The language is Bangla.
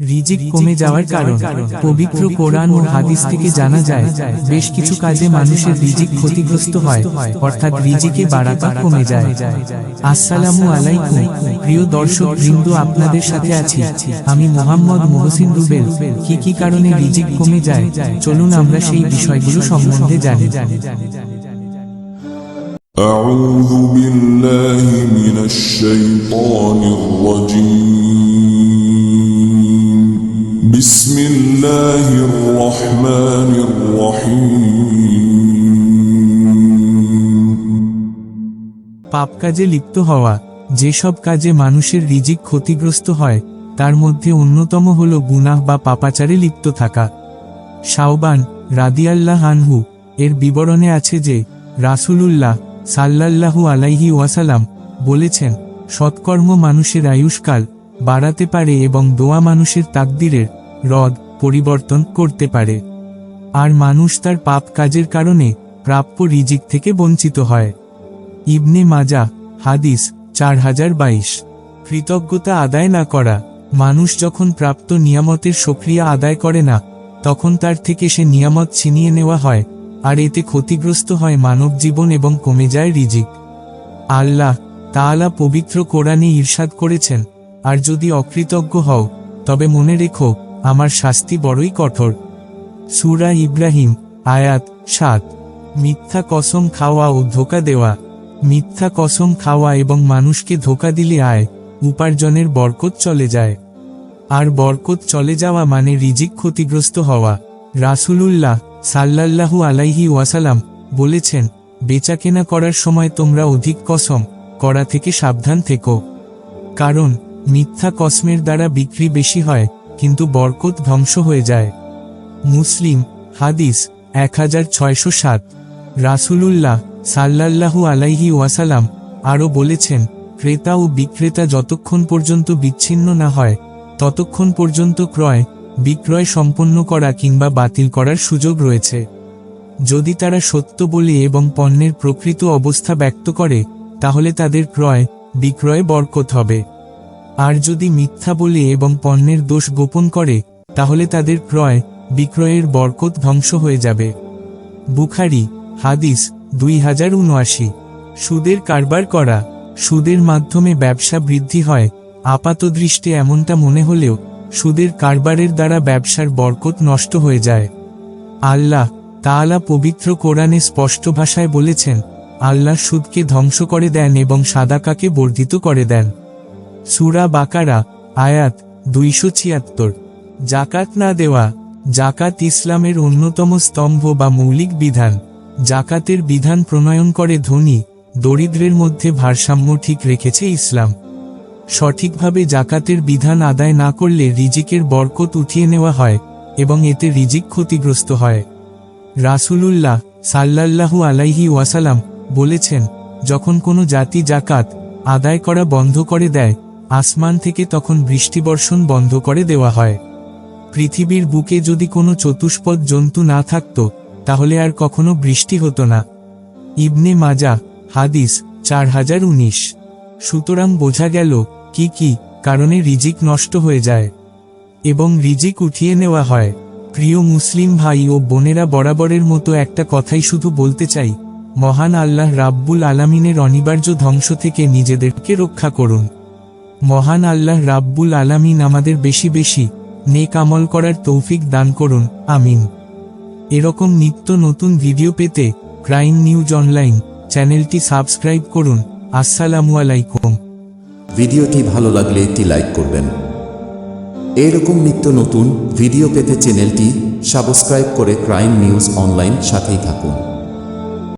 রিজিক কমে যাওয়ার কারণ পবিত্র কোরআন ও হাদিস থেকে জানা যায় বেশ কিছু কাজে মানুষের রিজিক ক্ষতিগ্রস্ত হয় অর্থাৎ রিজিকে বাড়াতা কমে যায় আসসালামু আলাইকুম প্রিয় দর্শক বৃন্দ আপনাদের সাথে আছি আমি মোহাম্মদ মোহসিন রুবেল কি কি কারণে রিজিক কমে যায় চলুন আমরা সেই বিষয়গুলো সম্বন্ধে জানি أعوذ بالله من الشيطان الرجيم بسم الله الرحمن الرحيم পাপ কাজে লিপ্ত হওয়া যেসব কাজে মানুষের রিজিক ক্ষতিগ্রস্ত হয় তার মধ্যে অন্যতম হল গুনাহ বা পাপাচারে লিপ্ত থাকা শাওবান রাদিয়াল্লাহ আনহু এর বিবরণে আছে যে রাসূলুল্লাহ সাল্লাল্লাহু আলাইহি ওয়াসালাম বলেছেন সৎকর্ম মানুষের আয়ুষ্কাল বাড়াতে পারে এবং দোয়া মানুষের তাকদিরের রদ পরিবর্তন করতে পারে। আর মানুষ তার পাপ কাজের কারণে প্রাপ্য রিজিক থেকে বঞ্চিত হয়। ইবনে মাজা হাদিস চার হাজার বাইশ। কৃতজ্ঞতা আদায় না করা। মানুষ যখন প্রাপ্ত নিয়ামতের সক্রিয়া আদায় করে না, তখন তার থেকে সে নিয়ামত ছিনিয়ে নেওয়া হয়, আর এতে ক্ষতিগ্রস্ত হয় মানব জীবন এবং কমে যায় রিজিক। আল্লাহ তাআলা পবিত্র কোরআনে ঈর্ষাদ করেছেন, আর যদি অকৃতজ্ঞ হও, তবে মনে রেখো আমার শাস্তি বড়ই কঠোর। সুরা ইব্রাহিম, আয়াত সাত। মিথ্যা কসম খাওয়া ও ধোকা দেওয়া। মিথ্যা কসম খাওয়া এবং মানুষকে ধোকা দিলে আয়, উপার্জনের বরকত চলে যায়। আর বরকত চলে যাওয়া মানে রিজিক ক্ষতিগ্রস্ত হওয়া। রাসূলুল্লাহ সাল্লাল্লাহু আলাইহি ওয়াসালাম বলেছেন, বেচাকেনা করার সময় তোমরা অধিক কসম করা থেকে সাবধান থেকো। কারণ, মিথ্যা কসমের দ্বারা বিক্রি বেশি হয় কিন্তু বরকত ধ্বংস হয়ে যায়। মুসলিম, হাদিস, এক হাজার ছয়শো সাত। রাসূলুল্লাহ সাল্লাল্লাহু আলাইহি ওয়াসালাম আরও বলেছেন, ক্রেতা ও বিক্রেতা যতক্ষণ পর্যন্ত বিচ্ছিন্ন না হয়, ততক্ষণ পর্যন্ত ক্রয়, বিক্রয় সম্পন্ন করা কিংবা বাতিল করার সুযোগ রয়েছে। যদি তারা সত্য বলে এবং পণ্যের প্রকৃত অবস্থা ব্যক্ত করে, তাহলে তাদের ক্রয়, বিক্রয় বরকত হবে। আর যদি মিথ্যা বলে এবং পণ্যের দোষ গোপন করে, তাহলে তাদের ক্রয়, বিক্রয়ের বরকত ধ্বংস হয়ে যাবে। বুখারি, হাদিস, দুই হাজার উনআশি। সুদের কারবার করা, সুদের মাধ্যমে ব্যবসা বৃদ্ধি হয়, আপাতদৃষ্টে এমনটা মনে হলেও, সুদের কারবারের দ্বারা ব্যবসার বরকত নষ্ট হয়ে যায়। আল্লাহ, তাআলা পবিত্র কোরআনে স্পষ্ট ভাষায় বলেছেন, আল্লাহ সুদকে ধ্বংস করে দেন এবং সাদাকাকে বর্ধিত করে দেন। সুরা বাকারা, আয়াত দুইশো ছিয়াত্তর। জাকাত না দেওয়া জাকাত ইসলামের অন্যতম স্তম্ভ বা মৌলিক বিধান। জাকাতের বিধান প্রণয়ন করে ধনী, দরিদ্রের মধ্যে ভারসাম্য ঠিক রেখেছে ইসলাম। সঠিকভাবে জাকাতের বিধান আদায় না করলে রিজিকের বরকত উঠিয়ে নেওয়া হয় এবং এতে রিজিক ক্ষতিগ্রস্ত হয়। রাসূলুল্লাহ সাল্লাল্লাহু আলাইহি ওয়াসালাম বলেছেন, যখন কোনো জাতি জাকাত আদায় করা বন্ধ করে দেয় আসমান থেকে তখন বৃষ্টিবর্ষণ বন্ধ করে দেওয়া হয়। পৃথিবীর বুকে যদি কোনো চতুষ্পদ জন্তু না থাকত, তাহলে আর কখনো বৃষ্টি হতো না। ইবনে মাজা হাদিস চার হাজার উনিশ। সুতরাং বোঝা গেল, কি কি কারণে রিজিক নষ্ট হয়ে যায়। এবং রিজিক উঠিয়ে নেওয়া হয়। প্রিয় মুসলিম ভাই ও বোনেরা, বরাবরের মতো একটা কথাই শুধু বলতে চাই। মহান আল্লাহ রাব্বুল আলামিনের অনিবার্য ধ্বংস থেকে নিজেদেরকে রক্ষা করুন। মহান আল্লাহ রাব্বুল আলামিন আমাদের বেশি বেশি নেক আমল করার তৌফিক দান করুন, আমিন। এরকম নিত্য নতুন ভিডিও পেতে ক্রাইম নিউজ অনলাইন চ্যানেলটি সাবস্ক্রাইব করুন, আসসালামু আলাইকুম। ভিডিওটি ভালো লাগলে একটি লাইক করবেন। এরকম নিত্য নতুন ভিডিও পেতে চ্যানেলটি সাবস্ক্রাইব করে ক্রাইম নিউজ অনলাইন সাথেই থাকুন।